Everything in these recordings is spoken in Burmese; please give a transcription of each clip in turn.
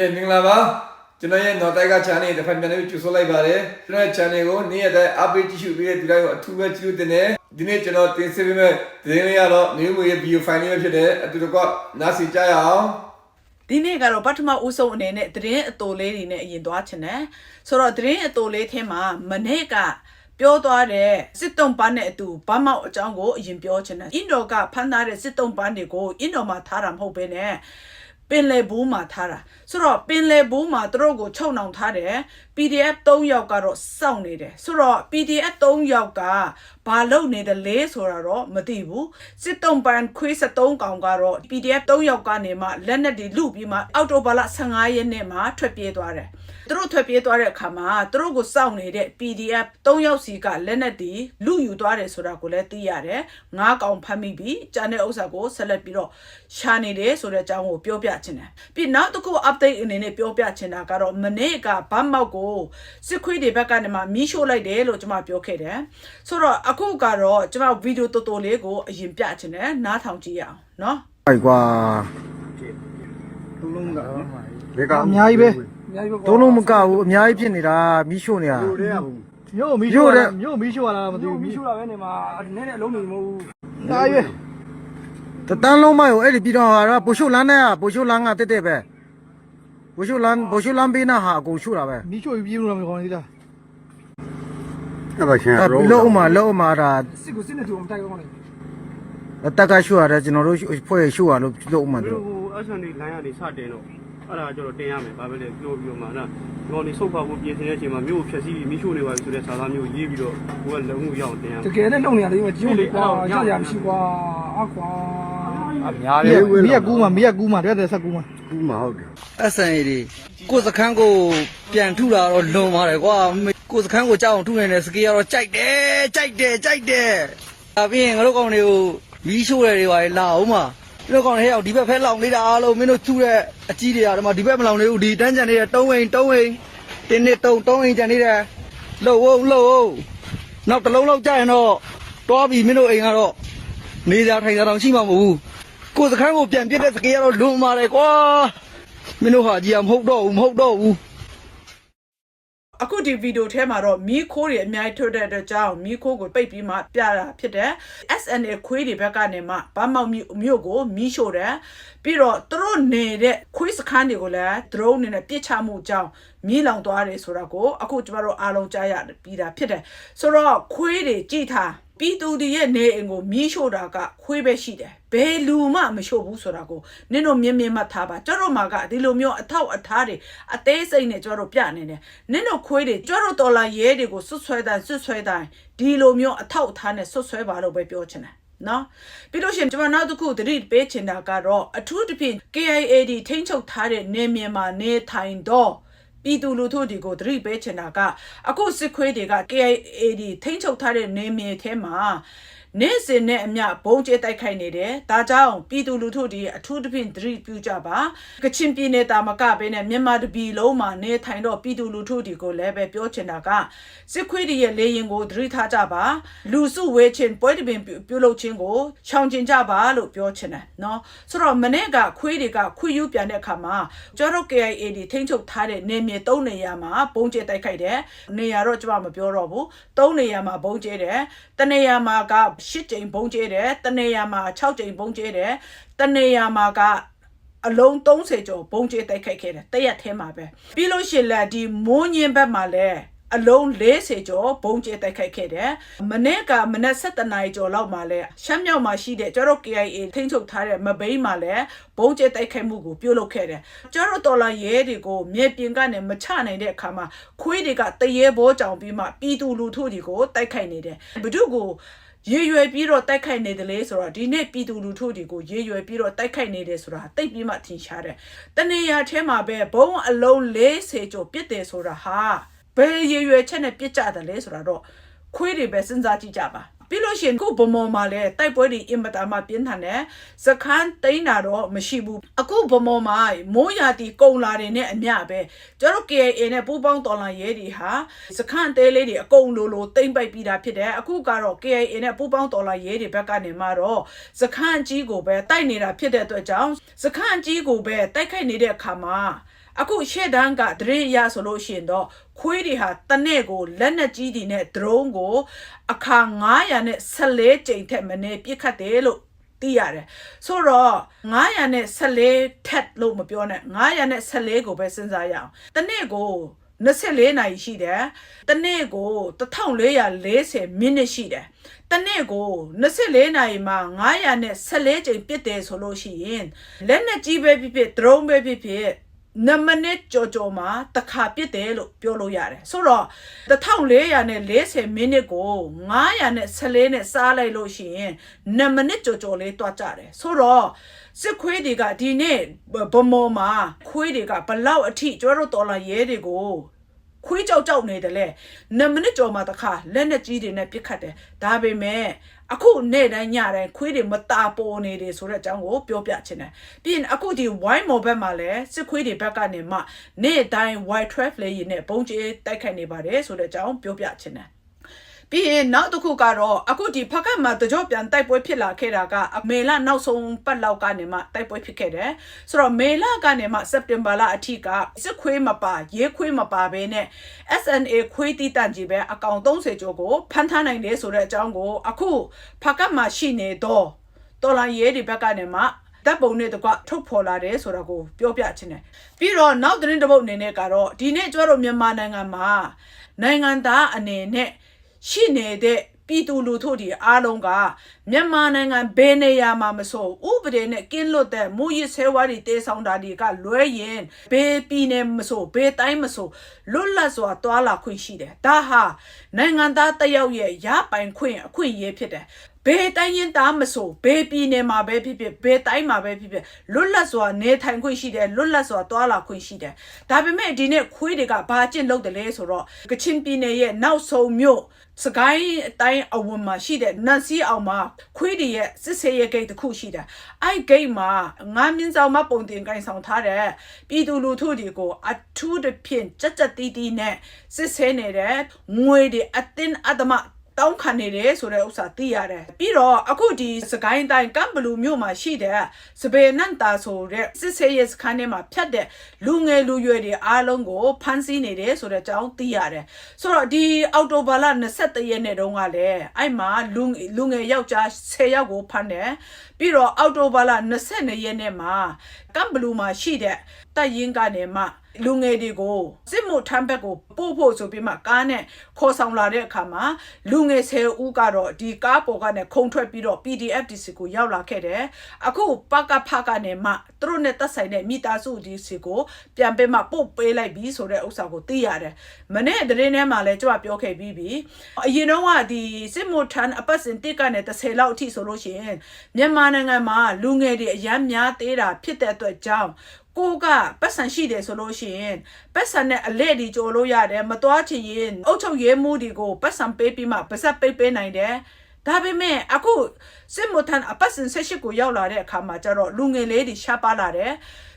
ဟေးမင်္ဂလာပါကျွန်တော်ရဲ့နော်တိုက်က channel တစ်ဖက်ပြန်လေးကြိုဆိုလိုက်ပါတယ်ကျွန်တော်ရဲ့ channel ကိုနေ့ရက်တိုင်း update ကြည့်ရှုပေးတဲ့ဒီတိုင်းကိုအထူးပဲကြည့်လို့တင်တယ်ဒီနေ့ကျွန်တော်တင်ဆက်ပေးမယ့်သတင်းလေးကတော့မျိုးမျိုးရဲ့ video file လေးပဲဖြစ်တယ်အတူတကွနားစီကြရအောင်ဒီနေ့ကတော့ပထမဦးဆုံးအနေနဲ့သတင်းအတိုလေးတွေနဲ့အရင်သွားချင်တယ်ဆိုတော့သတင်းအတိုလေးထဲမှာမနေ့ကပြောသွားတဲ့စစ်တုံးပန်းနဲ့အတူဗမောက်အကြောင်းကိုအရင်ပြောချင်တယ်အင်ဒိုကဖမ်းထားတဲ့စစ်တုံးပန်းတွေကိုအင်ဒိုမှာထားတာမဟုတ်ဘဲနဲ့ ပင်လယ်ဘူးမှာထားတာဆိုတော့ပင်လယ်ဘူးမှာသူတို့ကိုချုပ်နှောင်ထားတယ် PDF 3ယောက်ကတော့စောင့်နေတယ်ဆိုတော့ PDF 3ယောက်ကဘာလုပ်နေတယ်လဲဆိုတာတော့မသိဘူးစစ်တုံးပန်းခွေး73ကောင်ကတော့ PDF 3ယောက်ကနေမှလက်နက်တွေလုပြီးမှအော်တိုဘာလ15ရက်နေ့မှာထွက်ပြေးသွားတယ် သူတို့ထွက်ပြေးသွားတဲ့အခါမှာသူတို့ကိုစောင့်နေတဲ့ PDF ၃ယောက်စီကလက်နက်တီလူယူသွားတယ်ဆိုတာကိုလည်းသိရတယ်။ငါးကောင်ဖမ်းမိပြီးကျန်တဲ့ဥစ္စာကိုဆက်လက်ပြီးတော့ရှာနေတယ်ဆိုတဲ့အကြောင်းကိုပြောပြချင်တယ်။ပြီးနောက်တစ်ခု update အနေနဲ့ပြောပြချင်တာကတော့မနေ့ကဗတ်မောက်ကိုစစ်ခွေးတွေဘက်ကနေမှမီးရှို့လိုက်တယ်လို့ကျွန်မပြောခဲ့တယ်။ဆိုတော့အခုကတော့ကျွန်မဗီဒီယိုတော်တော်လေးကိုအရင်ပြချင်တယ်နားထောင်ကြည့်ရအောင်နော်။ဟုတ်ကွာ။လုံးကဘယ်ကအများကြီးပဲ။ သုံးလုံးမကဘူးအများကြီးဖြစ်နေတာမီးရှို့နေတာတို့တဲ့ဘူးမြို့မီးမြို့ရှို့တဲ့တာမြို့မီးရှို့ရတာမသိသူဘူးမီးရှို့တာပဲနေမှာနည်းနည်းအလုံးနေမဟုတ်ဘူးအများကြီးပဲတတန်းလုံးမရောအဲ့ဒီပြည်တော်ဟာပိုရှို့လန်းနဲ့ပိုရှို့လန်းကတက်တက်ပဲပိုရှို့လန်းပိုရှို့လန်းပေးနာဟာအကုန်ရှို့တာပဲမီးရှို့ပြီးပြေးလို့မခေါ်သေးတာအဲ့ပါရှင်အဲ့လုံးအမလုံးအမဒါစစ်ကိုစစ်နေသူမတိုက်ကောင်းလေတက်ကရှို့ရတယ်ကျွန်တော်တို့ဖွဲ့ရှို့ရလို့လုံးအမမတို့င်းဟိုအဆန်လေးလိုင်းကနေစတင်တော့ အဲ့ဒါကျတော့တင်ရမယ်ဘာပဲလဲပြောပြီးတော့မှနော်ဒီကောင်လေးစုပ်ဖောက်ဖို့ပြင်ဆင်တဲ့အချိန်မှာမြို့ကိုဖျက်ဆီးပြီးမိရှို့နေပါပြီဆိုတဲ့စာသားမျိုးရေးပြီးတော့ဘိုးကလုံမှုရအောင်တင်ရမယ်တကယ်နဲ့လုံနေရတယ်ဒီလိုလေကွာရရမရှိကွာအကွာအများကြီးမီးကကူးမှမီးကကူးမှတဲ့တဲ့ဆက်ကူးမှကူးမှာဟုတ်တယ်အဆန်ရည်တွေကိုယ်စခန်းကိုပြန်ထုလာတော့လွန်ပါတယ်ကွာကိုယ်စခန်းကိုကြောက်အောင်ထုနိုင်တဲ့စကေးကတော့ကြိုက်တယ်ကြိုက်တယ်ကြိုက်တယ်ဒါပြီးရင်ငါတို့ကောင်တွေကိုမီးရှို့တယ်တွေပါလေလာအောင်ပါ ဒီလိုကောင်တွေဟဲ့အောင်ဒီဘက်ဖက်လောင်နေတာအားလုံးမင်းတို့ထုတဲ့အကြီးတွေကဒီမှာဒီဘက်မလောင်နေဘူးဒီတန်းကြံနေတဲ့၃အိမ်၃အိမ်တင်းနှစ်၃၃အိမ်ကြံနေတယ်လှုပ်အောင်လှုပ်အောင်နောက်တစ်လုံးလောက်ကြာရင်တော့တွားပြီးမင်းတို့အိမ်ကတော့နေကြထိုင်ကြတော့ရှိမှာမဟုတ်ဘူးကိုယ်စခန်းကိုပြန်ပြစ်တဲ့စကေးကတော့လွန်ပါတယ်ကွာမင်းတို့ဟာကြီးကမဟုတ်တော့ဘူးမဟုတ်တော့ဘူး အခုဒီဗီဒီယိုထဲမှာတော့မီးခိုးတွေအများကြီးထွက်တဲ့အတွက်ကြောင့်မီးခိုးကိုပိတ်ပြီးမှပြတာဖြစ်တယ် SNA ခွေးတွေဘက်ကနေမှဗမောက်မြို့မြို့ကိုမီးရှို့တယ်ပြီးတော့သူတို့နေတဲ့ခွေးစခန်းတွေကိုလည်း drone နဲ့ပစ်ချမှုကြောင့်မီးလောင်သွားတယ်ဆိုတာကိုအခုကျမတို့အားလုံးကြားရပြီးတာဖြစ်တယ်ဆိုတော့ခွေးတွေကြည်ထား ပြည်သူတွေရဲ့နေအိမ်ကိုမီးရှို့တာကခွေးပဲရှိတယ်ဘယ်လူမှမရှို့ဘူးဆိုတာကိုနင်တို့မြင်မြင်မှတ်ထားပါကျတို့မှာကဒီလိုမျိုးအထောက်အထားတွေအသေးစိတ်နဲ့ကျတို့ပြနေတယ်နင်တို့ခွေးတွေကျတို့တော်လာရဲတွေကိုဆွတ်ဆွဲတိုင်းဆွတ်ဆွဲတိုင်းဒီလိုမျိုးအထောက်အထားနဲ့ဆွတ်ဆွဲပါလို့ပဲပြောချင်တယ်နော်ပြီးလို့ရှိရင်ကျွန်မနောက်တစ်ခုသတိပေးချင်တာကတော့အထူးသဖြင့် KIAD ထိန်းချုပ်ထားတဲ့နေမြေမှာနေထိုင်တော့ ပြည်သူလူထုတွေကိုသတိပေးချင်တာကအခုစစ်ခွေးတွေက KIAD ထိန်းချုပ်ထားတဲ့နေမြေထဲမှာ နေ့စဉ်နဲ့အမျှဘုံကျဲတိုက်ခိုက်နေတယ်။ဒါကြောင့်ပြည်သူလူထုတွေအထူးသဖြင့်သတိပြုကြပါ။ကချင်ပြည်နယ်တာမကဘဲနဲ့မြန်မာတပြည်လုံးမှာနေထိုင်တော့ပြည်သူလူထုတွေကိုလည်းပဲပြောချင်တာကစစ်ခွေးတွေရဲ့လေရင်ကိုသတိထားကြပါ။လူစုဝေးခြင်းပွဲတပင်ပြုပြုလုပ်ခြင်းကိုရှောင်ကျဉ်ကြပါလို့ပြောချင်တယ်နော်။ဆိုတော့မနေ့ကခွေးတွေကခွေးယူပြန်တဲ့အခါမှာကျတော့ KIA တွေထိန်းချုပ်ထားတဲ့နေမြေ၃နေရာမှာဘုံကျဲတိုက်ခိုက်တယ်။နေရာတော့ကျွန်မမပြောတော့ဘူး။၃နေရာမှာဘုံကျဲတယ်။တနေရာမှာက၈ကြိမ်ဘုံကျဲတယ်။တနေရာမှာ6ကြိမ်ဘုံကျဲတယ်။တနေရာမှာကအလုံး30ကျော်ဘုံကျဲတိုက်ခိုက်ခဲ့တယ်တရက်ထဲမှာပဲပြီးလို့ရှိရင်လည်းဒီမိုးညင်းဘက်မှာလည်းအလုံး40ကျော်ဘုံကျဲတိုက်ခိုက်ခဲ့တယ်မနေ့ကမနေ့7နာရီကျော်လောက်မှာလဲရှမ်းမြောက်မှာရှိတဲ့ကျတော့ KIA ထိန်းချုပ်ထားတဲ့မဘိန်းမှာလဲဘုံကျဲတိုက်ခိုက်မှုကိုပြုလုပ်ခဲ့တယ်ကျတော့တော်လာရဲတွေကိုမြေပြင်ကနေမချနိုင်တဲ့အခါမှာခွေးတွေကတရေဘောကြောင်ပြီးမှပြည်သူလူထုတွေကိုတိုက်ခိုက်နေတယ်ဘဒုကို ရေရွယ်ပြီးတော့တိုက်ခိုက်နေတယ်လေဆိုတော့ဒီနေ့ပြည်သူလူထုတွေကိုရေရွယ်ပြီးတော့တိုက်ခိုက်နေတယ်ဆိုတာတိတ်ပြီးမှထင်ရှားတယ်။တနေရာထဲမှာပဲဘုံအလုံး40ကျော်ပြစ်တယ်ဆိုတာဟာဘယ်ရေရွယ်ချက်နဲ့ပြစ်ကြတယ်လဲဆိုတာတော့ခွေးတွေပဲစဉ်းစားကြည့်ကြပါ။ ပြီးလို့ရှိရင်ခုဗမော်မှာလည်းတိုက်ပွဲတွေအင်မတန်မှပြင်းထန်တယ်စခန်းတိန်းတာတော့မရှိဘူးအခုဗမော်မှာမိုးရာတီကုံလာတယ်နဲ့အမျှပဲကျတို့ KAA နဲ့ပူးပေါင်းတော်လှန်ရေးတွေဟာစခန်းသေးလေးတွေအကုန်လိုလိုတိမ့်ပိုက်ပြီးတာဖြစ်တယ်အခုကတော့ KAA နဲ့ပူးပေါင်းတော်လှန်ရေးတွေဘက်ကနေမှတော့စခန်းကြီးကိုပဲတိုက်နေတာဖြစ်တဲ့အတွက်ကြောင့်စခန်းကြီးကိုပဲတိုက်ခိုက်နေတဲ့အခါမှာ အခုရှေ့တန်းကဒရေရဆိုလို့ရှိရင်တော့ခွေးတွေဟာတနေ့ကိုလက်နက်ကြီးတွေနဲ့ဒရုန်းကိုအခါ900နဲ့14ကြိမ်ထက်မနည်းပြစ်ခတ်တယ်လို့သိရတယ်ဆိုတော့900နဲ့14ထက်လို့မပြောနဲ့900နဲ့14ကိုပဲစဉ်းစားရအောင်တနေ့ကို24နာရီရှိတယ်တနေ့ကို1440မိနစ်ရှိတယ်တနေ့ကို24နာရီမှာ900နဲ့14ကြိမ်ပြစ်တယ်ဆိုလို့ရှိရင်လက်နက်ကြီးပဲဖြစ်ဖြစ်ဒရုန်းပဲဖြစ်ဖြစ် နမနစ်ကြော်ကြော်မှာတစ်ခါပြစ်တယ်လို့ပြောလို့ရတယ်ဆိုတော့1440မိနစ်ကို900နဲ့14နဲ့စားလိုက်လို့ရှိရင်နမနစ်ကြော်ကြော်လေးတွားကြတယ်ဆိုတော့စစ်ခွေးတွေကဒီနေ့ဗမော်မှာခွေးတွေကဘလောက်အထိကျွတ်တို့တော်လာရဲတွေကိုခွေးကြောက်ကြောက်နေတယ်လေနမိနစ်ကျော်မှတခါလက်နဲ့ကြီးတွေနဲ့ပြစ်ခတ်တယ်ဒါပေမဲ့ အခုနေ့တိုင်းညတိုင်းခွေးတွေမตาပေါ်နေတယ်ဆိုတဲ့အကြောင်းကိုပြောပြချင်တယ်ပြီးရင်အခုဒီ wine မော်ဘက်မှာလည်းစစ်ခွေးတွေဘက်ကနေမှနေ့တိုင်း white trap လေးရနဲ့ဘုံကျဲတိုက်ခိုက်နေပါတယ်ဆိုတဲ့အကြောင်းပြောပြချင်တယ် ပြီးရင်နောက်တစ်ခုကတော့အခုဒီဖက်ကတ်မှာတကြော့ပြန်တိုက်ပွဲဖြစ်လာခဲ့တာကအမေလနောက်ဆုံးပတ်လောက်ကနေမှတိုက်ပွဲဖြစ်ခဲ့တယ်ဆိုတော့မေလကနေမှစက်တင်ဘာလအထိကစစ်ခွေးမပါရဲခွေးမပါဘဲနဲ့ SNA ခွေးတီးတန့်ကြီးပဲအကောင့်30ကျော်ကိုဖမ်းထားနိုင်တယ်ဆိုတဲ့အကြောင်းကိုအခုဖက်ကတ်မှာရှိနေတော့တော်လိုင်းရဲတွေဘက်ကနေမှတပ်ပုံနဲ့တကွထုတ်ဖော်လာတယ်ဆိုတာကိုပြောပြချင်တယ်ပြီးတော့နောက်သတင်းတစ်ပုဒ်အနေနဲ့ကတော့ဒီနေ့ကျတော့မြန်မာနိုင်ငံမှာနိုင်ငံသားအနေနဲ့ ရှိနေတဲ့ပြည်သူလူထုတွေအားလုံးကမြန်မာနိုင်ငံဘယ်နေရာမှာမဆိုဥပဒေနဲ့ကင်းလွတ်တဲ့မူရစ်ဆဲဝါးတွေတေးဆောင်တာတွေကလွဲရင်ဘယ်ပြည်နယ်မဆိုဘယ်တိုင်းမဆိုလွတ်လပ်စွာတွာလာခွင့်ရှိတယ်ဒါဟာနိုင်ငံသားတစ်ယောက်ရဲ့ရပိုင်ခွင့်အခွင့်အရေးဖြစ်တယ်ဘယ်တိုင်းရင်သားမဆိုဘယ်ပြည်နယ်မှာပဲဖြစ်ဖြစ်ဘယ်တိုင်းမှာပဲဖြစ်ဖြစ်လွတ်လပ်စွာနေထိုင်ခွင့်ရှိတယ်လွတ်လပ်စွာတွာလာခွင့်ရှိတယ်ဒါပေမဲ့ဒီနေ့ခွေးတွေကဘာကျင့်လုပ်တယ်လဲဆိုတော့ကချင်ပြည်နယ်ရဲ့နောက်ဆုံးမြို့ စကိုင်းအတိုင်းအဝန်မှာရှိတဲ့နန်စီအောင်မှာခွေးတွေရဲ့စစ်ဆေးရေးဂိတ်တစ်ခုရှိတယ်အဲ့ဂိတ်မှာငါးမြင့်ဆောင်မပုံတင်ကိုင်ဆောင်ထားတဲ့ပြည်သူလူထုတွေကိုအထူးသဖြင့်ကြက်ကြက်တီးတီးနဲ့စစ်ဆေးနေတဲ့ငွေတွေအတင်းအဓမ္မ တောင်းခံနေတယ်ဆိုတဲ့ဥစ္စာသိရတယ်ပြီးတော့အခုဒီစကိုင်းတိုင်းကမ်ဘလူးမြို့မှာရှိတဲ့စပေနန်တာဆိုတဲ့စစ်ဆေးရေးစခန်းထဲမှာဖြတ်တဲ့လူငယ်လူရွယ်တွေအားလုံးကိုဖမ်းဆီးနေတယ်ဆိုတဲ့အကြောင်းသိရတယ်ဆိုတော့ဒီအော်တိုဘာလ23ရက်နေ့တုန်းကလည်းအဲ့မှာလူလူငယ်ယောက်ျား10ယောက်ကိုဖမ်းတယ်ပြီးတော့အော်တိုဘာလ22ရက်နေ့မှာကမ်ဘလူးမှာရှိတဲ့တပ်ရင်းကနေမှ လူငယ်တွေကိုစစ်မှုထမ်းဘက်ကိုပို့ဖို့ဆိုပြီးမှကားနဲ့ခေါ်ဆောင်လာတဲ့အခါမှာလူငယ်10ဦးကတော့ဒီကားပေါ်ကနေခုံထွက်ပြီးတော့ PDF DC ကိုရောက်လာခဲ့တယ်အခုပကဖကနေမှသူတို့နဲ့တက်ဆိုင်တဲ့မိသားစု DC ကိုပြန်ပေးမှပို့ပေးလိုက်ပြီဆိုတဲ့ဥစ္စာကိုသိရတယ်မနေ့တရင်ထဲမှာလည်းကျွန်မပြောခဲ့ပြီးပြီအရင်တော့ကဒီစစ်မှုထမ်းအပတ်စဉ်တစ်ကနေ30လောက်အထိဆိုလို့ရှိရင်မြန်မာနိုင်ငံမှာလူငယ်တွေအများများသေးတာဖြစ်တဲ့အတွက်ကြောင့် ကိုကပတ်စံရှိတယ်ဆိုလို့ရှိရင်ပတ်စံနဲ့အလဲ့ဒီကြော်လို့ရတယ်မသွားချင်ရင်အုတ်ချုပ်ရဲမှုတွေကိုပတ်စံပေးပြီးမှပါစက်ပေးပေးနိုင်တယ်ဒါပေမဲ့အခုစစ်မထန်အပတ်စင်ဆက်ရှိကိုရောက်လာတဲ့အခါမှာကျတော့လူငယ်လေးတွေရှားပါလာတယ်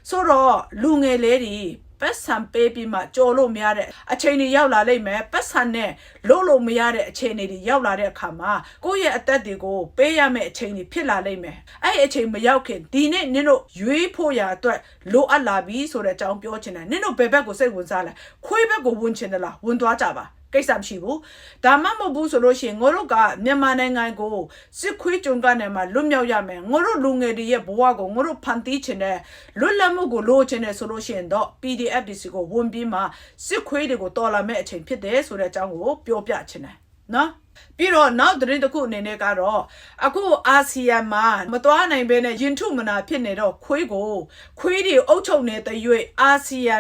ဆိုတော့လူငယ်လေးတွေ ပတ်စံပေးပြီးမှကြော်လို့မရတဲ့အချိန်တွေရောက်လာလိမ့်မယ်ပတ်စံနဲ့လို့လို့မရတဲ့အခြေအနေတွေရောက်လာတဲ့အခါမှာကိုယ့်ရဲ့အသက်တွေကိုပေးရမယ့်အချိန်တွေဖြစ်လာလိမ့်မယ်အဲ့ဒီအချိန်မရောက်ခင်ဒီနေ့နင်တို့ရွေးဖို့ရာအတွက်လိုအပ်လာပြီဆိုတဲ့အကြောင်းပြောချင်တယ်နင်တို့ဘယ်ဘက်ကိုစိတ်ဝင်စားလဲခွေးဘက်ကိုဝင်ချင်တယ်လားဝင်သွားကြပါ ကိစ္စမရှိဘူးဒါမှမဟုတ်ဘူးဆိုလို့ရှိရင်ငါတို့ကမြန်မာနိုင်ငံကိုစစ်ခွေးကြုံကနေမှလွတ်မြောက်ရမယ်ငါတို့လူငယ်တွေရဲ့ဘဝကိုငါတို့ဖန်တီးချင်တဲ့လွတ်လပ်မှုကိုလိုချင်တယ်ဆိုလို့ရှိရင်တော့ PDF DC ကိုဝင်ပြီးမှစစ်ခွေးတွေကိုတော်လာမဲ့အချိန်ဖြစ်တယ်ဆိုတဲ့အကြောင်းကိုပြောပြချင်တယ် နော်ပြီးတော့နောက်သတင်းတစ်ခုအနေနဲ့ကတော့အခုအာဆီယံမှာမသွားနိုင်ဘဲနဲ့ရင်ထုမနာဖြစ်နေတော့ခွေးကိုခွေးတွေအုပ်ချုပ်နေတဲ့၍အာဆီယံ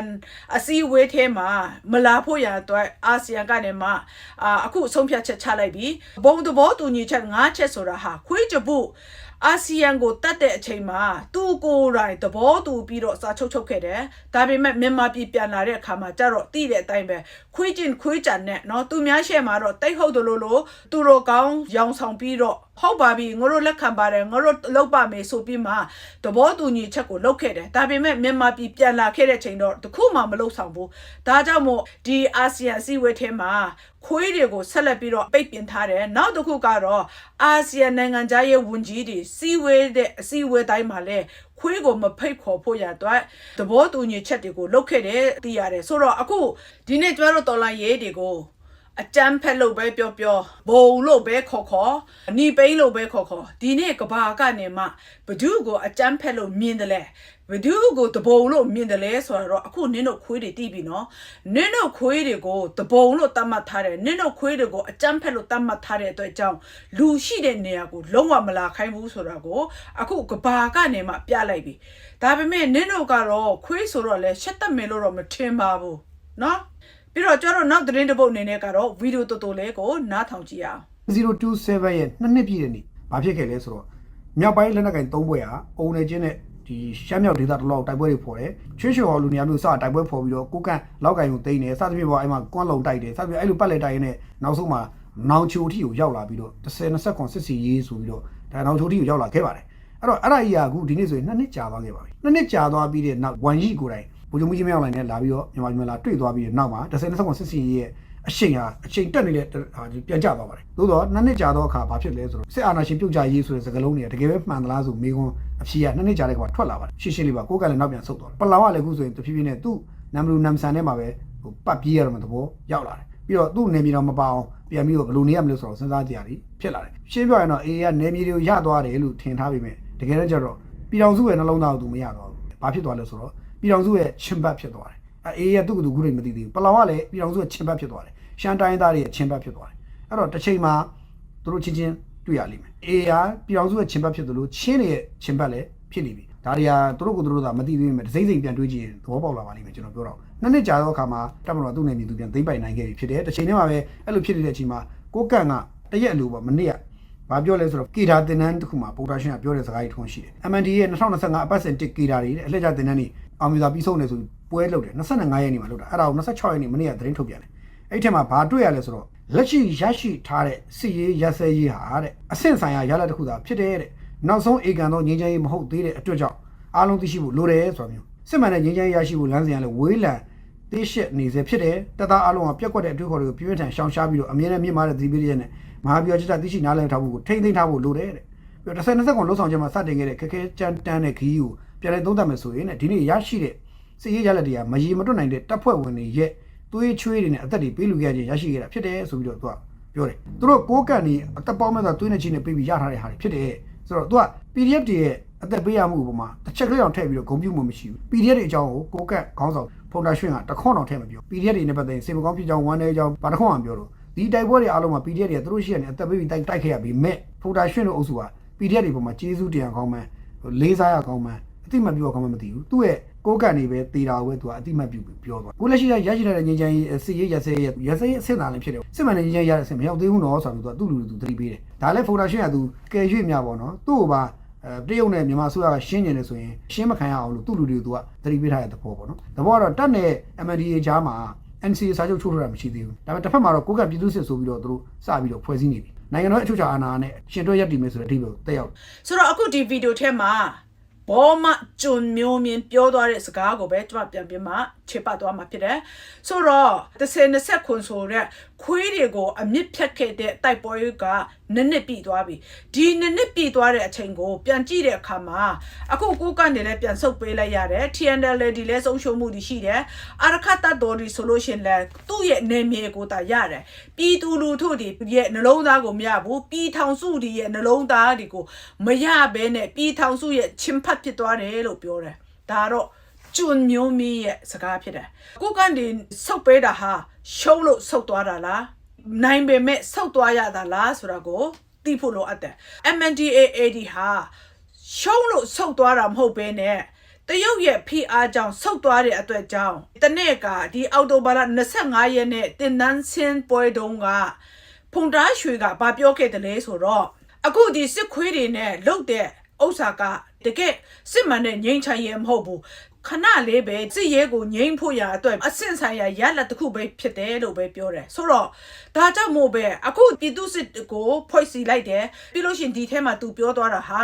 အစည်းအဝေးထဲမှာမလာဖို့ရအတွက်အာဆီယံကနေမှအာအခုအဆုံးဖြတ်ချက်ချလိုက်ပြီးဘုံသဘောတူညီချက်၅ချက်ဆိုတာဟာခွေးကြပု အာဆီယံကိုတတ်တဲ့အချိန်မှာသူကိုယ်တိုင်သဘောတူပြီးတော့စာချုပ်ချုပ်ခဲ့တယ်။ဒါပေမဲ့မြန်မာပြည်ပြန်လာတဲ့အခါမှာကျတော့တိတဲ့အတိုင်းပဲခွေးကျင်ခွေးကြံနဲ့เนาะသူများရှဲမှာတော့တိတ်ဟုတ်တယ်လို့လို့သူတို့ကောင်းရောင်ဆောင်ပြီးတော့ ဟုတ်ပါပြီငါတို့လက်ခံပါတယ်ငါတို့လောက်ပါမယ်ဆိုပြီးမှသဘောတူညီချက်ကိုလုပ်ခဲ့တယ်ဒါပေမဲ့မြန်မာပြည်ပြန်လာခဲ့တဲ့ချိန်တော့တခုမှမလုပ်ဆောင်ဘူးဒါကြောင့်မို့ဒီအာဆီယံအစည်းအဝေးထဲမှာခွေးတွေကိုဆက်လက်ပြီးတော့ပိတ်ပင်ထားတယ်နောက်တစ်ခုကတော့အာဆီယံနိုင်ငံသားရဲ့ဝန်ကြီးတွေစီဝေးတဲ့အစည်းအဝေးတိုင်းမှာလဲခွေးကိုမဖိတ်ခေါ်ဖို့ရတော့သဘောတူညီချက်တွေကိုလုပ်ခဲ့တယ်သိရတယ်ဆိုတော့အခုဒီနေ့ကျွန်တော်တို့တော်လိုင်းရေးတွေကို အကြမ်းဖက်လို့ပဲပြောပြောဘုံလို့ပဲခေါ်ခေါ်အနီပိန်းလို့ပဲခေါ်ခေါ်ဒီနေ့ကဘာကနေမှဘဒုကိုအကြမ်းဖက်လို့မြင်တယ်လေဘဒုကိုတဘုံလို့မြင်တယ်လေဆိုတော့အခုနင်းတို့ခွေးတွေတီးပြီနော်နင်းတို့ခွေးတွေကိုတဘုံလို့တတ်မှတ်ထားတယ်နင်းတို့ခွေးတွေကိုအကြမ်းဖက်လို့တတ်မှတ်ထားတဲ့အတွက်ကြောင့်လူရှိတဲ့နေရာကိုလုံးဝမလာခိုင်းဘူးဆိုတာကိုအခုကဘာကနေမှပြလိုက်ပြီဒါပေမဲ့နင်းတို့ကတော့ခွေးဆိုတော့လေရှက်တက်မယ်လို့တော့မထင်ပါဘူးနော် ပြီးတော့ကျွန်တော်တို့နောက်သတင်းတစ်ပုဒ်အနေနဲ့ကတော့ဗီဒီယိုတော်တော်လေးကိုနားထောင်ကြည့်အောင်027ရဲ့နှစ်နှစ်ပြည့်တဲ့နေ့ဘာဖြစ်ခဲ့လဲဆိုတော့မြောက်ပိုင်းလက်နက်ကင်၃ဘွဲ့ဟာအုံနေချင်းနဲ့ဒီရှမ်းမြောက်ဒေသတစ်လောက်တိုက်ပွဲတွေဖော်တယ်ချွေးချော်လူနေရာမျိုးစတိုက်ပွဲဖော်ပြီးတော့ကိုကန့်လောက်ကင်ကိုတိန်းတယ်စသဖြင့်ပေါ့အဲ့မှာကွမ်းလုံတိုက်တယ်စသဖြင့်အဲ့လိုပတ်လက်တိုက်ရင်းနဲ့နောက်ဆုံးမှာနောင်ချိုထီကိုရောက်လာပြီးတော့30 20ခွန်စစ်စီရေးဆိုပြီးတော့ဒါနောင်ချိုထီကိုရောက်လာခဲ့ပါတယ်အဲ့တော့အဲ့ဒါကြီးကအခုဒီနေ့ဆိုရင်နှစ်နှစ်ကြာသွားခဲ့ပါပြီနှစ်နှစ်ကြာသွားပြီးတဲ့နောက်ဝန်ကြီးကိုယ်တိုင် ဘုံချုပ်မှုကြီးမြောက်လိုင်းနဲ့လာပြီးတော့မြန်မာပြည်မှာလာတွေ့သွားပြီးတဲ့နောက်မှာ30 20ခွန်စစ်စီရေးရဲ့အရှိန်ဟာအချိန်တက်နေတဲ့ဟာဒီပြန်ကျသွားပါတယ်သို့တော့နှစ်နှစ်ကြာသောအခါဘာဖြစ်လဲဆိုတော့စစ်အာဏာရှင်ပြုတ်ကြရေးဆိုတဲ့စကားလုံးတွေကတကယ်ပဲမှန်သလားဆိုမိကွန်းအဖြေကနှစ်နှစ်ကြာတဲ့ကထွက်လာပါတယ်ရှင်းရှင်းလေးပါကိုယ်ကလည်းနောက်ပြန်ဆုတ်သွားတယ်ပလောင်ကလည်းအခုဆိုရင်တဖြည်းဖြည်းနဲ့သူ့နမ်ဘလူနမ်ဆန်ထဲမှာပဲဟိုပတ်ပြေးရတော့မှသဘောရောက်လာတယ်ပြီးတော့သူ့နေမြေတော်မပအောင်ပြန်ပြီးတော့ဘယ်လိုနေရမလဲဆိုတော့စဉ်းစားကြရည်ဖြစ်လာတယ်ရှင်းပြရင်တော့အေးကနေမြေတွေကိုရသွားတယ်လို့ထင်ထားပေမဲ့တကယ်တော့ကျတော့ပြည်တော်စုရဲ့နှလုံးသားကိုသူမရတော့ဘူးဘာဖြစ်သွားလဲဆိုတော့ ပြည်တော်စုရဲ့ချင်းဘတ်ဖြစ်သွားတယ်အဲအေးရသူ့ကသူခုတွေမသိသေးဘူးပလောင်ကလည်းပြည်တော်စုရဲ့ချင်းဘတ်ဖြစ်သွားတယ်ရှမ်းတိုင်းသားတွေရဲ့ချင်းဘတ်ဖြစ်သွားတယ်အဲ့တော့တစ်ချိန်မှာသူတို့ချင်းချင်းတွေ့ရလိမ့်မယ်အေးရပြည်တော်စုရဲ့ချင်းဘတ်ဖြစ်သလိုချင်းတွေရဲ့ချင်းဘတ်လည်းဖြစ်နေပြီဒါတွေကသူတို့ကသူတို့သာမသိသေးပေမဲ့ဒစိမ့်စိမ့်ပြန်တွေးကြည့်ရင်သဘောပေါက်လာပါလိမ့်မယ်ကျွန်တော်ပြောတော့နှစ်နှစ်ကြာသောအခါမှာတပ်မတော်ကသူ့နယ်မြေသူပြန်သိမ့်ပိုင်နိုင်ခဲ့ပြီဖြစ်တယ်တစ်ချိန်တည်းမှာပဲအဲ့လိုဖြစ်နေတဲ့အချိန်မှာကိုကန့်ကတရက်အလိုပေါ့မနေ့ကဘာပြောလဲဆိုတော့ကေတာတင်နန်းတစ်ခုမှာပိုတာရှင်ကပြောတဲ့စကားကြီးထုံးရှိတယ်။ MND ရဲ့2025အပတ်စဉ်တစ်ကေတာတွေတဲ့အလှည့်ကျတင်နန်းတွေ အောင်မြင်စွာပြီးဆုံးတယ်ဆိုပြီးပွဲလုပ်တယ်25ရက်နေ့မှာလုပ်တာအဲ့ဒါကို26ရက်နေ့မနေ့ကသတင်းထုတ်ပြန်တယ်။အဲ့ဒီထဲမှာဘာတွေ့ရလဲဆိုတော့လက်ရှိရရှိထားတဲ့စစ်ရေးရစဲရေးဟာတဲ့အဆင့်ဆိုင်ရာရလဒ်တစ်ခုသာဖြစ်တယ်တဲ့။နောက်ဆုံးအေကန်သောငြိမ်းချမ်းရေးမဟုတ်သေးတဲ့အတွက်ကြောင့်အားလုံးသိရှိဖို့လိုတယ်ဆိုတာမျိုးစစ်မှန်တဲ့ငြိမ်းချမ်းရေးရရှိဖို့လမ်းစဉ်ကလည်းဝေးလံတေးရှက်နေစေဖြစ်တယ်။တပ်သားအားလုံးကပြက်ကွက်တဲ့အတွေ့အခေါ်တွေကိုပြင်းပြထန်ရှောင်ရှားပြီးတော့အမြဲတမ်းမြင့်မားတဲ့သတိပေးချက်နဲ့မဟာပြောချက်တာသိရှိနားလည်ထားဖို့ကိုထိမ့်သိမ်းထားဖို့လိုတယ်တဲ့။ပြီးတော့30 20ခွန်လှုပ်ဆောင်ချက်မှာစတင်ခဲ့တဲ့ခက်ခဲကြမ်းတမ်းတဲ့ခီးကို ပြန်လည်သုံးသပ်မယ်ဆိုရင်ဒီနေ့ရရှိတဲ့စစ်ရေးရလက်တွေကမရေမတွက်နိုင်တဲ့တပ်ဖွဲ့ဝင်တွေရဲ့သွေးချွေးတွေနဲ့အသက်တွေပေးလူခဲ့ခြင်းရရှိခဲ့တာဖြစ်တယ်ဆိုပြီးတော့သူကပြောတယ်။သူတို့ကိုးကန်နေအသက်ပေါင်းမဲ့သာသွေးနဲ့ချင်းနဲ့ပေးပြီးရထားတဲ့ဟာတွေဖြစ်တယ်။ဆိုတော့သူက PDF တွေရဲ့အသက်ပေးရမှုပုံမှာတစ်ချက်ကလေးအောင်ထည့်ပြီးတော့ဂုံပြူမှုမရှိဘူး PDF တွေအကြောင်းကိုကိုကတ်ခေါင်းဆောင်ဖုန်တာရွှင်ကတခွန်းအောင်ထည့်မပြော PDF တွေနဲ့ပတ်သက်ရင်စေမကောင်းဖြစ်ကြောင်းဝမ်းနေကြောင်းဘာတခွန်းအောင်ပြောတော့ဒီတိုက်ပွဲတွေအားလုံးမှာ PDF တွေကသူတို့ရှိရနေအသက်ပေးပြီးတိုက်တိုက်ခဲ့ရပြီးမဲ့ဖုန်တာရွှင်တို့အုပ်စုက PDF တွေပုံမှာကျေးဇူးတရားကောင်းမှန်းလေးစားရကောင်းမှန်း အတိမတ်ပြောကောင်းမှန်းမသိဘူးသူ့ရဲ့ကိုကတ်နေပဲတေတာကိုပဲသူကအတိမတ်ပြုပြီးပြောသွားကိုလက်ရှိရရရှိတဲ့ငြိမ်းချမ်းရေးစစ်ရေးရစဲရရစဲအဆင့်သာလည်းဖြစ်တယ်စစ်မှန်တဲ့ငြိမ်းချမ်းရေးရတဲ့အဆင့်မရောက်သေးဘူးနော်ဆိုတော့သူကသူ့လူလူသူသတိပေးတယ်ဒါလည်းဖုန်တာရွှင်ကသူကယ်ရွေ့မြပေါ့နော်သူ့ကိုပါအဲတရုတ်နဲ့မြန်မာဆိုရကရှင်းနေတယ်ဆိုရင်ရှင်းမခံရအောင်လို့သူ့လူတွေကိုသူကသတိပေးထားတဲ့သဘောပေါ့နော်သဘောကတော့တက်နဲ့ MNDA ကြားမှာ NCA စာချုပ်ချိုးထားတာမရှိသေးဘူးဒါပေမဲ့တစ်ဖက်မှာတော့ကိုကပြည်သူစစ်ဆိုပြီးတော့သူတို့စပြီးတော့ဖွဲ့စည်းနေပြီနိုင်ငံတော်အချုပ်အခြာအာဏာနဲ့ရှင်တွဲရပ်တည်မယ်ဆိုတဲ့အဓိပ္ပာယ်တက်ရောက်ဆိုတော့အခုဒီဗီဒီယိုထဲမှာ ဘောမကျွန်းမျိုးမြင်ပြောသွားတဲ့စကားကိုပဲကျွန်မပြန်ပြမှခြေပတ်သွားမှာဖြစ်တယ်ဆိုတော့30 20ခွန်ဆိုတဲ့ ခွေးတွေကိုအမြင့်ဖြတ်ခဲ့တဲ့တိုက်ပွဲကနစ်နစ်ပြည်သွားပြီဒီနစ်နစ်ပြည်သွားတဲ့အချိန်ကိုပြန်ကြည့်တဲ့အခါမှာအခုကိုကနေလည်းပြန်ဆုတ်ပေးလိုက်ရတယ် TNL လည်းဒီလဲဆုံးရှုံးမှုတွေရှိတယ်အာရခတ်တတ်တော်ဒီဆိုလို့ရှရင်လဲသူ့ရဲ့နေမြေကိုတာရတယ်ပြည်သူလူထုတွေရဲ့နှလုံးသားကိုမရဘူးပြည်ထောင်စုတွေရဲ့နှလုံးသားတွေကိုမရဘဲနဲ့ပြည်ထောင်စုရဲ့ချင်းဖတ်ဖြစ်သွားတယ်လို့ပြောတယ်ဒါတော့ကျွန်းမျိုးမီးရဲ့စကားဖြစ်တယ်ကိုကန်ဒီဆုတ်ပေးတာဟာ ရှုံးလို့ဆုတ်သွားတာလားနိုင်ပေမဲ့ဆုတ်သွားရတာလားဆိုတာကိုသိဖို့လိုအပ်တယ် MNDAAD ဟာရှုံးလို့ဆုတ်သွားတာမဟုတ်ဘဲနဲ့တရုတ်ရဲ့ဖိအားကြောင့်ဆုတ်သွားတဲ့အတွက်ကြောင့်တနေ့ကဒီအောက်တိုဘာလ25ရက်နေ့တင်နန်းစင်းပွဲတုန်းကဖုန်တားရွှေကဘာပြောခဲ့တယ်လဲဆိုတော့အခုဒီစစ်ခွေးတွေနဲ့လုတ်တဲ့ဥစ္စာကတကယ်စစ်မှန်တဲ့ငြိမ်းချမ်းရေးမဟုတ်ဘူး ခဏလေးပဲစစ်ရဲကိုငြိမ်းဖို့ရအတွက်အဆင့်ဆိုင်ရာရလက်တစ်ခုပဲဖြစ်တယ်လို့ပဲပြောတယ်ဆိုတော့ဒါကြောင့်မို့ပဲအခုပြည်သူစစ်ကိုဖွဲ့စည်းလိုက်တယ်ပြီးလို့ရှရင်ဒီထဲမှာသူပြောသွားတာဟာ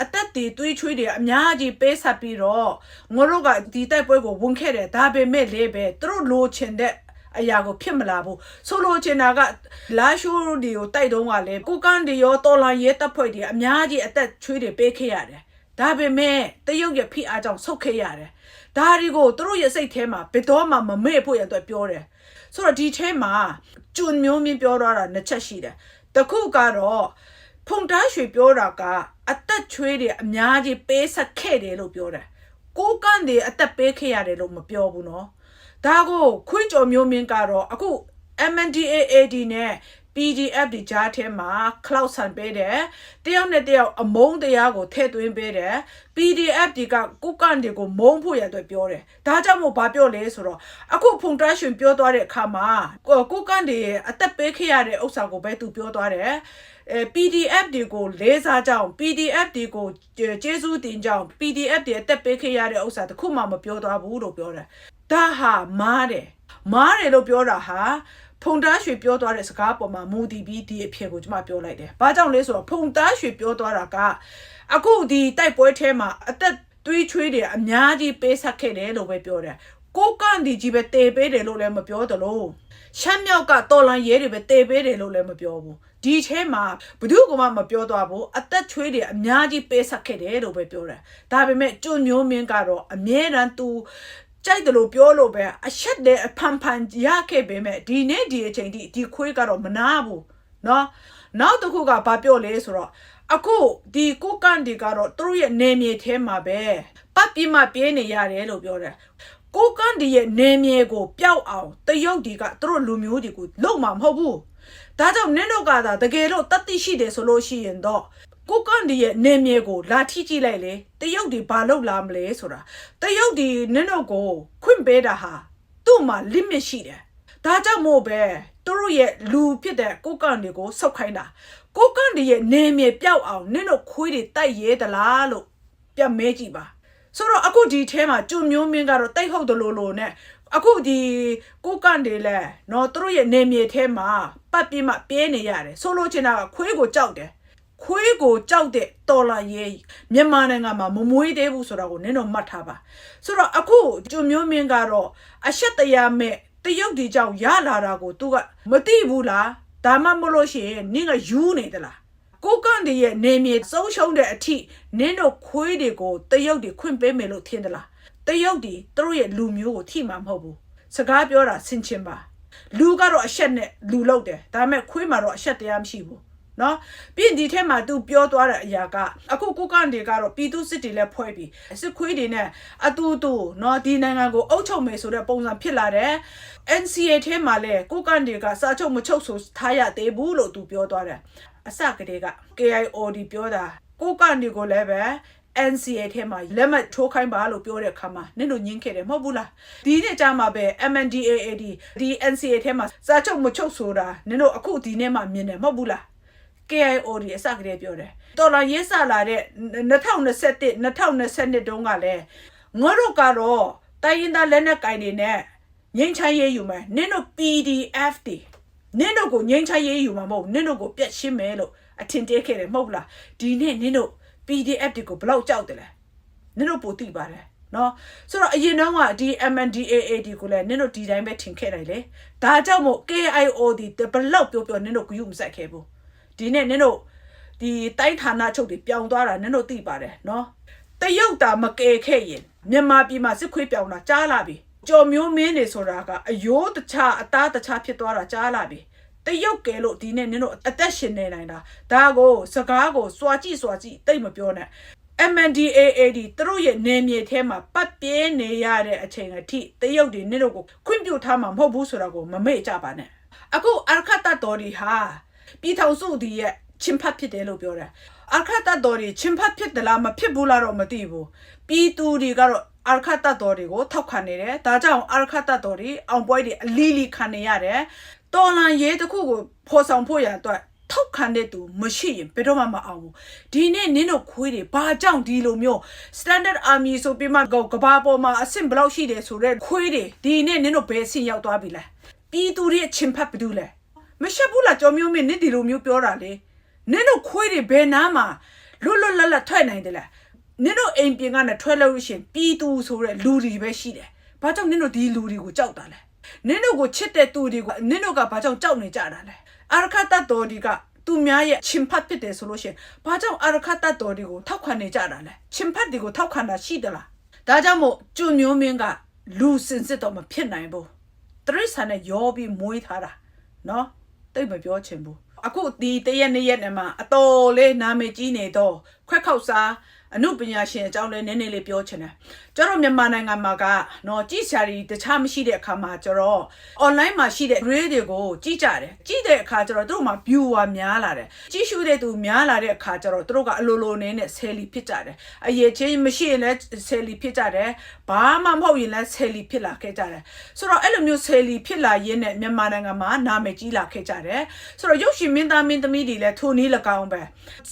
အသက်တွေတွေးချွေးတွေအများကြီးပေးဆက်ပြီးတော့ငါတို့ကဒီတိုက်ပွဲကိုဝန်ခဲ့တယ်ဒါပေမဲ့လေးပဲသူတို့လိုချင်တဲ့အရာကိုဖြစ်မလာဘူးဆိုလိုချင်တာကလာရှိုးတွေကိုတိုက်တုံးကလည်းကိုကန်းတွေရောတော်လာရဲတပ်ဖွဲ့တွေအများကြီးအသက်ချွေးတွေပေးခဲ့ရတယ်ဒါပေမဲ့တရုတ်ရဲ့ဖိအားကြောင့်ဆုတ်ခဲ့ရတယ် ဒါတွေကိုသူတို့ရဲ့စိတ်ထဲမှာဘယ်တော့မှမမေ့ဖို့ရအတွက်ပြောတယ်ဆိုတော့ဒီထဲမှာကျွန်းမျိုးမင်းပြောတော့တာနှစ်ချက်ရှိတယ်တစ်ခုကတော့ဖုန်တားရွှေပြောတာကအသက်ချွေးတွေအများကြီးပေးဆက်ခဲ့တယ်လို့ပြောတယ်ကိုကန်းတွေအသက်ပေးခဲ့ရတယ်လို့မပြောဘူးနော်ဒါကိုခွင့်ကြော်မျိုးမင်းကတော့အခု MNDAAD နဲ့ PDF ဒီကြားထဲမှာ cloud ဆန်ပေးတယ်တယောက်နဲ့တယောက်အမုန်းတရားကိုထည့်သွင်းပေးတယ် PDF ဒီကကုကန်တွေကိုမုန်းဖို့ရအတွက်ပြောတယ်ဒါကြောင့်မို့ဘာပြောလဲဆိုတော့အခုဖုန်တရရှင်ပြောသွားတဲ့အခါမှာကိုကုကန်တွေအသက်ပေးခဲ့ရတဲ့ဥစ္စာကိုပဲသူပြောသွားတယ်အဲ PDF တွေကိုလေးစားကြအောင် PDF တွေကိုကျေးဇူးတင်ကြအောင် PDF တွေအသက်ပေးခဲ့ရတဲ့ဥစ္စာတခုမှမပြောသွားဘူးလို့ပြောတယ်ဒါဟာမားတယ်မားတယ်လို့ပြောတာဟာ ဖုန်တားရွှေပြောသွားတဲ့စကားပေါ်မှာမူတည်ပြီးဒီအဖြစ်ကိုကျွန်မပြောလိုက်တယ်။ဘာကြောင့်လဲဆိုတော့ဖုန်တားရွှေပြောသွားတာကအခုဒီတိုက်ပွဲထဲမှာအသက်သွေးချွေးတယ်အများကြီးပေးဆက်ခဲ့တယ်လို့ပဲပြောတယ်။ကိုကန်ဒီကြီးပဲတေပေးတယ်လို့လည်းမပြောသလိုရှမ်းမြောက်ကတော်လန်ရဲတွေပဲတေပေးတယ်လို့လည်းမပြောဘူး။ဒီထဲမှာဘယ်သူကမှမပြောသွားဘူးအသက်ချွေးတယ်အများကြီးပေးဆက်ခဲ့တယ်လို့ပဲပြောတယ်။ဒါပေမဲ့ကျွန်းမျိုးမင်းကတော့အမြဲတမ်းသူ ကြိုက်တယ်လို့ပြောလို့ပဲအရှက်တဲ့အဖန်ဖန်ရခဲ့ပေမဲ့ဒီနေ့ဒီအချိန်ထိဒီခွေးကတော့မနာဘူးเนาะနောက်တစ်ခုကဘာပြောလဲဆိုတော့အခုဒီကိုကန်ဒီကတော့သူတို့ရဲ့နေမြေထဲမှာပဲပတ်ပြီးမှပြေးနေရတယ်လို့ပြောတယ်ကိုကန်ဒီရဲ့နေမြေကိုပျောက်အောင်တရုတ်ဒီကသူတို့လူမျိုးတွေကိုလုံမှာမဟုတ်ဘူးဒါကြောင့်နင်းတို့ကသာတကယ်လို့တတိရှိတယ်ဆိုလို့ရှိရင်တော့ ကိုကန်ဒီရဲ့နေမြေကိုလာထိကြည့်လိုက်လေတရုတ်ဒီဘာလုပ်လာမလဲဆိုတာတရုတ်ဒီနင်းတို့ကိုခွင့်ပေးတာဟာသူ့မှာ limit ရှိတယ်ဒါကြောင့်မို့ပဲသူတို့ရဲ့လူဖြစ်တဲ့ကိုကန်ဒီကိုဆုတ်ခိုင်းတာကိုကန်ဒီရဲ့နေမြေပျောက်အောင်နင်းတို့ခွေးတွေတိုက်ရဲသလားလို့ပြန်မဲကြည့်ပါဆိုတော့အခုဒီထဲမှာကျွမျိုးမင်းကတော့တိတ်ဟုတ်တယ်လို့လို့ ਨੇ အခုဒီကိုကန်တွေလဲနော်သူတို့ရဲ့နေမြေထဲမှာပတ်ပြီးမှပြဲနေရတယ်ဆိုလို့ချင်တာကခွေးကိုကြောက်တယ် ခွေးကိုကြောက်တဲ့တော်လာရေးမြန်မာနိုင်ငံမှာမမွေးသေးဘူးဆိုတော့ကိုနင်းတော့မှတ်ထားပါဆိုတော့အခုကျွမျိုးမင်းကတော့အရှက်တရားမဲ့တရုတ်ဒီကြောင့်ရလာတာကို तू ကမသိဘူးလားဒါမှမလို့ရှိရင်နင်းကယူနေသလားကိုကန်ဒီရဲ့နေမြေဆုံးရှုံးတဲ့အထိနင်းတို့ခွေးတွေကိုတရုတ်ဒီခွင့်ပေးမယ်လို့ထင်သလားတရုတ်ဒီသူတို့ရဲ့လူမျိုးကိုထိမှာမဟုတ်ဘူးစကားပြောတာဆင်ချင်ပါလူကတော့အရှက်နဲ့လူလောက်တယ်ဒါပေမဲ့ခွေးမှာတော့အရှက်တရားမရှိဘူး နော်ပြီးရင်ဒီထဲမှာ तू ပြောသွားတဲ့အရာကအခုကိုကန်တွေကတော့ပြည်သူစစ်တွေလည်းဖွဲ့ပြီးစစ်ခွေးတွေနဲ့အတူတူနော်ဒီနိုင်ငံကိုအုပ်ချုပ်မယ်ဆိုတဲ့ပုံစံဖြစ်လာတယ် NCA ထဲမှာလည်းကိုကန်တွေကစာချုပ်မချုပ်ဆိုထားရသေးဘူးလို့ तू ပြောသွားတယ်အစကတည်းက KIO ဒီပြောတာကိုကန်တွေကိုလည်းပဲ NCA ထဲမှာလက်မှတ်ထိုးခိုင်းပါလို့ပြောတဲ့အခါမှာနင်တို့ညင်းခဲ့တယ်မဟုတ်ဘူးလားဒီနေ့ကြာမှာပဲ MNDAAD ဒီ NCA ထဲမှာစာချုပ်မချုပ်ဆိုတာနင်တို့အခုဒီနေ့မှမြင်တယ်မဟုတ်ဘူးလား KIO ဒီအစကတည်းကပြောတယ်တော်လာရေးဆလာတဲ့2021 2022တုန်းကလည်းငါတို့ကတော့တိုင်းရင်းသားလက်နက်ကင်တွေနဲ့ငိမ့်ချမ်းရေးယူမယ်နင်တို့ PDF တွေနင်တို့ကိုငိမ့်ချမ်းရေးယူမှာမဟုတ်ဘူးနင်တို့ကိုပြက်ရှင်းမယ်လို့အထင်သေးခဲ့တယ်မဟုတ်ဘူးလားဒီနေ့နင်တို့ PDF တွေကိုဘယ်လောက်ကြောက်တယ်လဲနင်တို့ပိုသိပါတယ်နော်ဆိုတော့အရင်တော့ကဒီ MNDAAD ကိုလည်းနင်တို့ဒီတိုင်းပဲထင်ခဲ့တယ်လေဒါကြောင့်မို့ KIO ဒီဘယ်လောက်ပြောပြောနင်တို့ဂရုမစိုက်ခဲ့ဘူး ဒီနေ့နင်တို့ဒီတိုင်းဌာနချုပ်တွေပြောင်းသွားတာနင်တို့သိပါတယ်နော်တရုတ်တာမကယ်ခဲ့ရင်မြန်မာပြည်မှာစစ်ခွေးပြောင်းတာကြားလာပြီကြော်မျိုးမင်းနေဆိုတာကအယိုးတခြားအသားတခြားဖြစ်သွားတာကြားလာပြီတရုတ်ကယ်လို့ဒီနေ့နင်တို့အသက်ရှင်နေနိုင်တာဒါကိုစကားကိုစွာကြည့်စွာကြည့်တိတ်မပြောနဲ့ MNDAAD သူတို့ရဲ့နေမြေထဲမှာပတ်ပြင်းနေရတဲ့အချိန်အထိတရုတ်တွေနင်တို့ကိုခွင့်ပြုထားမှာမဟုတ်ဘူးဆိုတာကိုမမေ့ကြပါနဲ့အခုအာခတ်တတော်ဒီဟာ ပြည်ထောင်စုဒီရဲ့ချင်းဖတ်ဖြစ်တယ်လို့ပြောတယ်အခတ်တတော်တွေချင်းဖတ်ဖြစ်တယ်လားမဖြစ်ဘူးလားတော့မသိဘူးပြည်သူတွေကတော့အခတ်တတော်တွေကိုထောက်ခံနေတယ်ဒါကြောင့်အခတ်တတော်တွေအောင်ပွဲတွေအလီလီခံနေရတယ်တော်လန်ရေးတစ်ခုကိုဖော်ဆောင်ဖို့ရအတွက်ထောက်ခံတဲ့သူမရှိရင်ဘယ်တော့မှမအောင်ဘူးဒီနေ့နင်းတို့ခွေးတွေဘာကြောင့်ဒီလိုမျိုး standard army ဆိုပြီးမှကဘာပေါ်မှာအဆင့်ဘယ်လောက်ရှိတယ်ဆိုတော့ခွေးတွေဒီနေ့နင်းတို့ဘယ်အဆင့်ရောက်သွားပြီလဲပြည်သူတွေရဲ့ချင်းဖတ်ဘယ်သူလဲ မရှက်ဘူးလားကြော်မျိုးမင်းနင်းဒီလိုမျိုးပြောတာလေနင်းတို့ခွေးတွေဘယ်နားမှာလွတ်လွတ်လပ်လပ်ထွက်နိုင်တယ်လဲနင်းတို့အိမ်ပြင်ကနေထွက်လို့ရှိရင်ပြည်သူဆိုတဲ့လူတွေပဲရှိတယ်ဘာကြောင့်နင်းတို့ဒီလူတွေကိုကြောက်တာလဲနင်းတို့ကိုချစ်တဲ့သူတွေကိုနင်းတို့ကဘာကြောင့်ကြောက်နေကြတာလဲအာရခတ်တတ်တော်ဒီကသူများရဲ့ချင်းဖတ်ဖြစ်တယ်ဆိုလို့ရှိရင်ဘာကြောင့်အာရခတ်တတ်တော်တွေကိုထောက်ခံနေကြတာလဲချင်းဖတ်တွေကိုထောက်ခံတာရှိသလားဒါကြောင့်မို့ကျွမျိုးမင်းကလူစင်စစ်တော့မဖြစ်နိုင်ဘူးတရိษံနဲ့ရောပြီးမွေးထားတာနော် တိတ်မပြောချင်ဘူးအခုဒီတရက်နှစ်ရက်နဲ့မှအတော်လေးနာမည်ကြီးနေတော့ခွက်ခောက်စား အမှုပညာရှင်အကြောင်းလည်းနည်းနည်းလေးပြောချင်တယ်ကျတော့မြန်မာနိုင်ငံမှာကနော်ကြည်ဆရာကြီးတခြားမရှိတဲ့အခါမှာကျတော့ online မှာရှိတဲ့ grade တွေကိုကြည့်ကြတယ်ကြည့်တဲ့အခါကျတော့သူတို့မှာ viewer များလာတယ်ကြည့်ရှုတဲ့သူများလာတဲ့အခါကျတော့သူတို့ကအလိုလိုနေနဲ့ selly ဖြစ်ကြတယ်အရေးချင်းမရှိရင်လည်း selly ဖြစ်ကြတယ်ဘာမှမဟုတ်ရင်လည်း selly ဖြစ်လာခဲ့ကြတယ်ဆိုတော့အဲ့လိုမျိုး selly ဖြစ်လာရင်းနဲ့မြန်မာနိုင်ငံမှာနာမည်ကြီးလာခဲ့ကြတယ်ဆိုတော့ရုပ်ရှင်မင်းသားမင်းသမီးတွေလည်းထိုနည်း၎င်းပဲ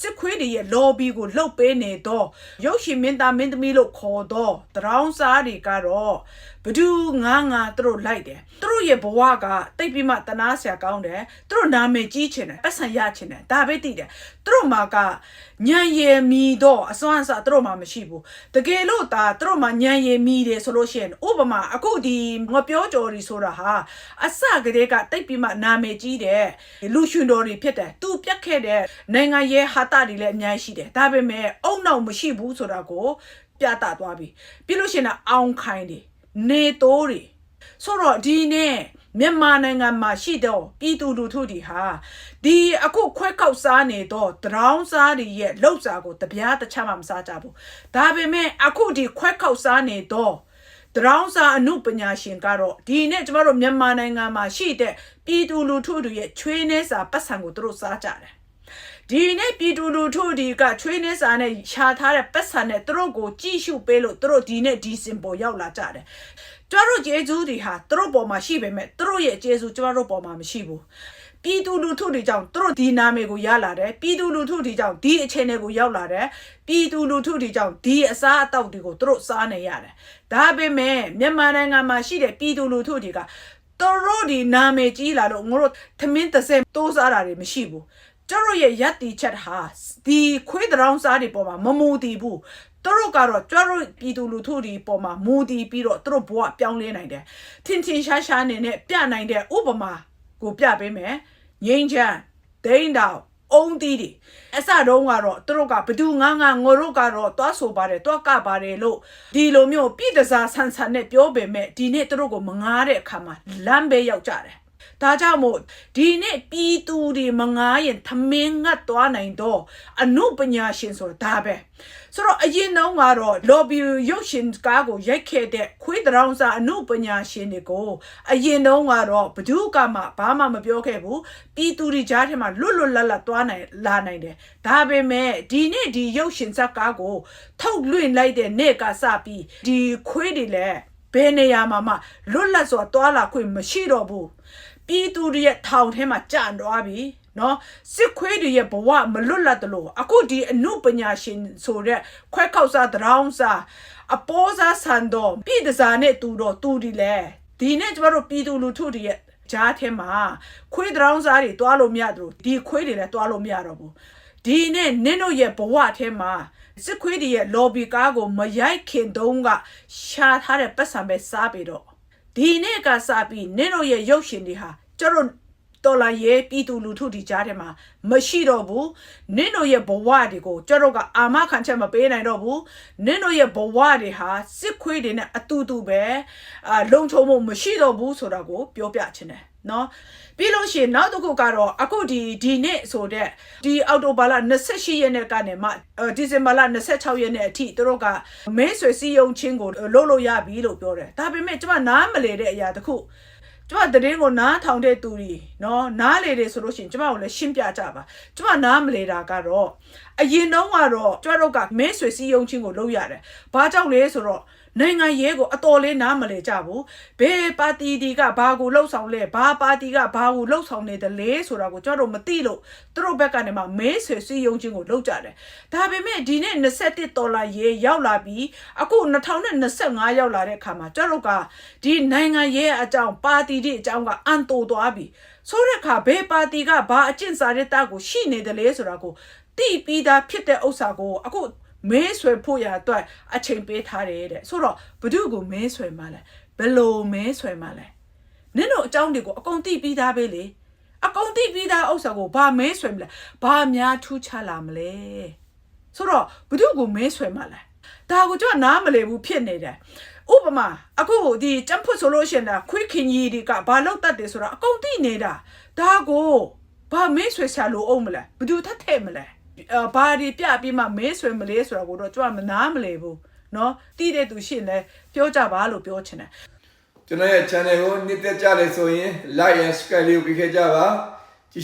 စစ်ခွေးတွေရဲ့ lobby ကိုလှုပ်ပေးနေတော့ရုပ်ရှင်မင်းသားမင်းသမီးလို့ခေါ်တော့တရောင်းစားတွေကတော့ ဘဒူငါငါသူတို့လိုက်တယ်သူတို့ရဲ့ဘဝကတိတ်ပြီးမှတနာဆရာကောင်းတယ်သူတို့နာမည်ကြီးချင်တယ်ပတ်စံရချင်တယ်ဒါပဲသိတယ်သူတို့မှာကညံရည်မီတော့အစွမ်းအစသူတို့မှာမရှိဘူးတကယ်လို့ဒါသူတို့မှာညံရည်မီတယ်ဆိုလို့ရှိရင်ဥပမာအခုဒီငါပြောကြော်ရီဆိုတာဟာအစကတည်းကတိတ်ပြီးမှနာမည်ကြီးတယ်လူရှင်တော်တွေဖြစ်တယ်သူပြတ်ခဲ့တဲ့နိုင်ငံရဲ့ဟာတာတွေလည်းအများကြီးရှိတယ်ဒါပေမဲ့အုံနောက်မရှိဘူးဆိုတာကိုပြသသွားပြီပြီးလို့ရှိရင်တော့အောင်ခိုင်းတယ် နေတိုးတွေဆိုတော့ဒီနေ့မြန်မာနိုင်ငံမှာရှိတော့ပြည်သူလူထုတွေဟာဒီအခုခွဲကောက်စားနေတော့တရောင်းစားတွေရဲ့လှုပ်စာကိုတပြားတစ်ချက်မှမစားကြဘူးဒါပေမဲ့အခုဒီခွဲကောက်စားနေတော့တရောင်းစာအမှုပညာရှင်ကတော့ဒီနေ့ကျမတို့မြန်မာနိုင်ငံမှာရှိတဲ့ပြည်သူလူထုတွေရဲ့ချွေးနှဲစာပတ်စံကိုသူတို့စားကြတယ် ဒီနေ့ပြည်သူလူထုတွေကချွေးနှဲစာနဲ့ရှာထားတဲ့ပတ်စံနဲ့သူတို့ကိုကြည့်ရှုပေးလို့သူတို့ဒီနေ့ဒီစင်ပေါ်ရောက်လာကြတယ်ကျမတို့ဂျေဇူးတွေဟာသူတို့ပေါ်မှာရှိပေမဲ့သူတို့ရဲ့ဂျေဇူးကျမတို့ပေါ်မှာမရှိဘူးပြည်သူလူထုတွေကြောင့်သူတို့ဒီနာမည်ကိုရလာတယ်ပြည်သူလူထုတွေကြောင့်ဒီအခြေအနေကိုရောက်လာတယ်ပြည်သူလူထုတွေကြောင့်ဒီအစားအသောက်တွေကိုသူတို့စားနေရတယ်ဒါပေမဲ့မြန်မာနိုင်ငံမှာရှိတဲ့ပြည်သူလူထုတွေကသူတို့ဒီနာမည်ကြီးလာလို့ငါတို့သမင်းတစ်စက်တိုးစားတာတွေမရှိဘူးကျ တို့ရဲ့ယက်တီချက်ဟာဒီခွေးတောင်စားတွေပေါ်မှာမမူတည်ဘူးသူတို့ကတော့ကျတို့ပြည်သူလူထုတွေပေါ်မှာမူတည်ပြီးတော့သူတို့ဘဝပြောင်းလဲနိုင်တယ်ထင်ထင်ရှားရှားနေနဲ့ပြနိုင်တဲ့ဥပမာကိုပြပေးမယ်ငိမ့်ချမ်းဒိန်းတောင်အုံးတီးတွေအစတုန်းကတော့သူတို့ကဘသူငါငါငိုတို့ကတော့တွားဆိုပါတယ်တွားကပါတယ်လို့ဒီလိုမျိုးပြည်တစားဆန်ဆန်နဲ့ပြောပေမဲ့ဒီနေ့သူတို့ကိုမငားတဲ့အခါမှာလမ်းပဲရောက်ကြတယ် ဒါကြောင့်မို့ဒီနေ့ပြည်သူတွေမငားရင်သမင်းငတ်သွားနိုင်တော့အနုပညာရှင်ဆိုတာဒါပဲဆိုတော့အရင်တုန်းကတော့ lobby ရုပ်ရှင်ကားကိုရိုက်ခဲ့တဲ့ခွေးတောင်စာအနုပညာရှင်တွေကိုအရင်တုန်းကတော့ဘဒုကမှဘာမှမပြောခဲ့ဘူးပြည်သူတွေကြားထဲမှာလွတ်လွတ်လပ်လပ်သွားနိုင်လာနိုင်တယ်ဒါပေမဲ့ဒီနေ့ဒီရုပ်ရှင်ဇာတ်ကားကို ထုတ်လွှင့်လိုက်တဲ့နေ့ကစပြီးဒီခွေးတွေလည်းဘယ်နေရာမှာမှလွတ်လပ်စွာသွားလာခွင့်မရှိတော့ဘူး ပြည်သူတွေရဲ့ထောင်ထဲမှာကြံသွားပြီနော်စစ်ခွေးတွေရဲ့ဘဝမလွတ်လပ်တယ်လို့အခုဒီအမှုပညာရှင်ဆိုတဲ့ခွဲခောက်စားတရောင်းစားအပေါ်စားဆန်တော့ပြည်တစားနဲ့တူတော့တူဒီလေဒီနေ့ကျမတို့ပြည်သူလူထုတွေရဲ့ကြားထဲမှာခွေးတရောင်းစားတွေတွားလို့မရသလိုဒီခွေးတွေလည်းတွားလို့မရတော့ဘူးဒီနေ့နင်းတို့ရဲ့ဘဝထဲမှာစစ်ခွေးတွေရဲ့ lobby ကားကိုမရိုက်ခင်တုန်းကရှာထားတဲ့ပတ်စံပဲစားပြီးတော့ ဒီနေ့ကစပြီးနင်တို့ရဲ့ရုပ်ရှင်တွေဟာကျတို့ တော်လာရဲ့ပြည်သူလူထုဒီကြားထဲမှာမရှိတော့ဘူးနင်တို့ရဲ့ဘဝတွေကိုကျတို့ကအာမခံချက်မပေးနိုင်တော့ဘူးနင်တို့ရဲ့ဘဝတွေဟာစစ်ခွေးတွေနဲ့အတူတူပဲအာလုံခြုံမှုမရှိတော့ဘူးဆိုတာကိုပြောပြချင်တယ်နော်ပြီးလို့ရှိရင်နောက်တစ်ခုကတော့အခုဒီဒီနေ့ဆိုတဲ့ဒီအောက်တိုဘာလ28ရက်နေ့ကနေမှအော်ဒီဇင်ဘာလ26ရက်နေ့အထိသူတို့ကမဲဆွေစည်းရုံးချင်းကိုလုပ်လို့ရပြီလို့ပြောတယ်ဒါပေမဲ့ကျွန်မနားမလဲတဲ့အရာတစ်ခု ကျွန်မသတင်းကိုနားထောင်တဲ့သူတွေနော်နားလေတယ်ဆိုလို့ရှိရင်ကျွန်မကိုလည်းရှင်းပြကြပါကျွန်မနားမလဲတာကတော့အရင်တုန်းကတော့ကျွန်တော်တို့ကမဲဆွေစည်းရုံးချင်းကိုလုပ်ရတယ်ဘာကြောင့်လဲဆိုတော့ နိုင်ငံရေးကိုအတော်လေးနားမလဲကြဘူးဘယ်ပါတီဒီကဘာကိုလှုပ်ဆောင်လဲဘာပါတီကဘာကိုလှုပ်ဆောင်နေတယ်လဲဆိုတာကိုကျွန်တော်တို့မသိလို့သူတို့ဘက်ကနေမှမဲဆွေစီယုံချင်းကိုလှုပ်ကြတယ်ဒါပေမဲ့ဒီနေ့21ဒေါ်လာရေးရောက်လာပြီးအခု2025ရောက်လာတဲ့အခါမှာကျွန်တော်တို့ကဒီနိုင်ငံရေးအကြောင်းပါတီဒီအကြောင်းကအန်တိုသွားပြီဆိုတဲ့အခါဘယ်ပါတီကဘာအကျင့်စာရတာကိုရှိနေတယ်လဲဆိုတာကိုတိပြီးသားဖြစ်တဲ့ဥစ္စာကိုအခု မဲဆွဲဖို့ရအတွက်အချိန်ပေးထားတယ်တဲ့ဆိုတော့ဘ누구ကိုမဲဆွဲမှလဲဘယ်လိုမဲဆွဲမှလဲနင်တို့အကြောင်းတွေကိုအကုန်တိပြီးသားပဲလေအကုန်တိပြီးသားဥစ္စာကိုဘာမဲဆွဲမလဲဘာများထူးခြားလာမလဲဆိုတော့ဘ누구ကိုမဲဆွဲမှလဲဒါကိုကျွန်တော်နားမလည်ဘူးဖြစ်နေတယ်ဥပမာအခုဒီចำဖွတ်ဆိုလို့ရှရင်တာခွေးခင်ကြီးတွေကဘာလောက်တတ်တယ်ဆိုတာအကုန်သိနေတာဒါကိုဘာမဲဆွဲချလို့အောင်မလဲဘ누구ထက်ထဲ့မလဲအာ ဘာတွေပြပြီးမှမဲဆွေမလဲဆိုတာကိုတော့ကျွန်မနားမလဲဘူးနော်တိတဲ့သူရှင့်လဲပြောကြပါလို့ပြောချင်တယ်ကျွန်တော်ရဲ့ channel ကိုနှစ်သက်ကြလဲဆိုရင် like and subscribe လုပ်ခဲ့ကြပါ